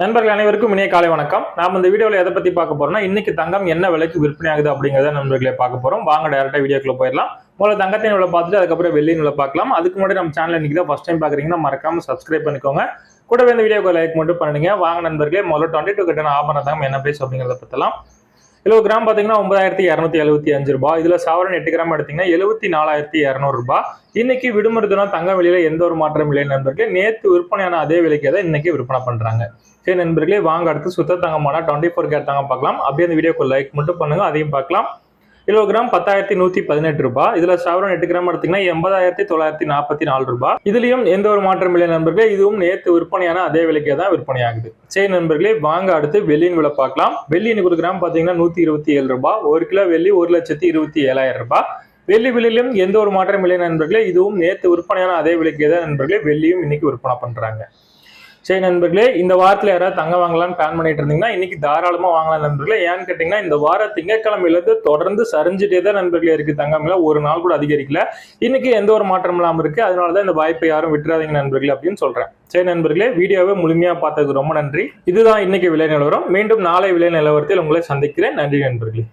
நண்பர்கள் அனைவருக்கும் இணைய காலை வணக்கம். நாம இந்த வீடியோவில் எதை பத்தி பார்க்க போறோம்னா இன்னைக்கு தங்கம் என்ன விலைக்கு விற்பனை ஆகுது அப்படிங்கிறத நண்பர்களே பார்க்க போறோம். வாங்க டேரக்டா வீடியோக்குள்ள போயிடலாம். முதல்ல தங்கத்தின் விலை பார்த்துட்டு அதுக்கப்புறம் வெள்ளியின் விலை பார்க்கலாம். அதுக்கு முன்னாடி நம்ம சேனல் இன்னைக்கு தான் ஃபர்ஸ்ட் டைம் பாக்குறீங்கன்னா மறக்காம சப்ஸ்கிரைப் பண்ணிக்கோங்க. கூடவே இந்த வீடியோக்கு லைக் மட்டும் பண்ணுங்க வாங்க நண்பர்களே முதல்ல டுவெண்ட்டி டூ கட்டண ஆபரண தங்கம் என்ன பிரைஸ் அப்படிங்கிறத பத்தலாம் கிலோ கிராம் பார்த்தீங்கன்னா ஒன்பதாயிரத்தி இரநூத்தி எழுபத்தி அஞ்சு ரூபாய். இதில் சவரன் எட்டு கிராம் எடுத்தீங்கன்னா எழுபத்தி நாலாயிரத்தி இரநூறுபா இன்னைக்கு விடுமுறை தினம் தங்க விலையில் எந்த ஒரு மாற்றம் இல்லை நண்பர்களே. நேற்று விற்பனையான அதே விலைக்கு தான் இன்னைக்கு விற்பனை பண்ணுறாங்க சரி நண்பர்களே வாங்க அடுத்து சுத்த தங்கமான டுவெண்ட்டி ஃபோர் கேட் தங்க பார்க்கலாம். அப்படியே அந்த வீடியோக்கு லைக் மட்டும் பண்ணுங்க அதையும் பார்க்கலாம். கிலோகிராம் பத்தாயிரத்தி நூத்தி பதினெட்டு ரூபாய் இதுல சவரன் எட்டு கிராம் எடுத்தீங்கன்னா எண்பதாயிரத்தி தொள்ளாயிரத்தி நாற்பத்தி நாலு ரூபாய் இதுலயும் எந்த ஒரு மாற்றம் இல்லை நண்பர்களே. இதுவும் நேற்று விற்பனையான அதே விலைக்கே தான் விற்பனை ஆகுது சரி நண்பர்களே வாங்க அடுத்து வெள்ளியின் விலை பார்க்கலாம். வெள்ளி இன்னைக்கு ஒரு கிராம் பாத்தீங்கன்னா நூத்தி இருபத்தி ஏழு ரூபாய் ஒரு கிலோ வெள்ளி ஒரு லட்சத்தி இருபத்தி ஏழாயிரம் ரூபாய் வெள்ளி விலையிலும் எந்த ஒரு மாற்றம் இல்லை நண்பர்களே. இதுவும் நேற்று விற்பனையான அதே விலைக்கே தான் நண்பர்களே. வெள்ளியும் இன்னைக்கு விற்பனை பண்றாங்க. சரி நண்பர்களே இந்த வாரத்தில் யாராவது தங்க வாங்கலாம்னு பிளான் பண்ணிட்டு இருந்தீங்கன்னா இன்னைக்கு தாராளமாக வாங்கலாம் நண்பர்களே. ஏன்னு கேட்டிங்கன்னா இந்த வார திங்கக்கிழமையிலேருந்து தொடர்ந்து சரிஞ்சிட்டே தான் நண்பர்களே இருக்குது தங்கம் ஒரு நாள் கூட அதிகரிக்கல. இன்னைக்கு எந்த ஒரு மாற்றம் இல்லாமல் இருக்குது அதனால தான் இந்த வாய்ப்பை யாரும் விட்டுறாதீங்க நண்பர்களே அப்படின்னு சொல்கிறேன் சரி நண்பர்களே வீடியோவை முழுமையாக பார்த்ததுக்கு ரொம்ப நன்றி. இதுதான் இன்னைக்கு விலை நிலவரம். மீண்டும் நாளை விலை நிலவரத்தில் உங்களை சந்திக்கிறேன். நன்றி நண்பர்களே.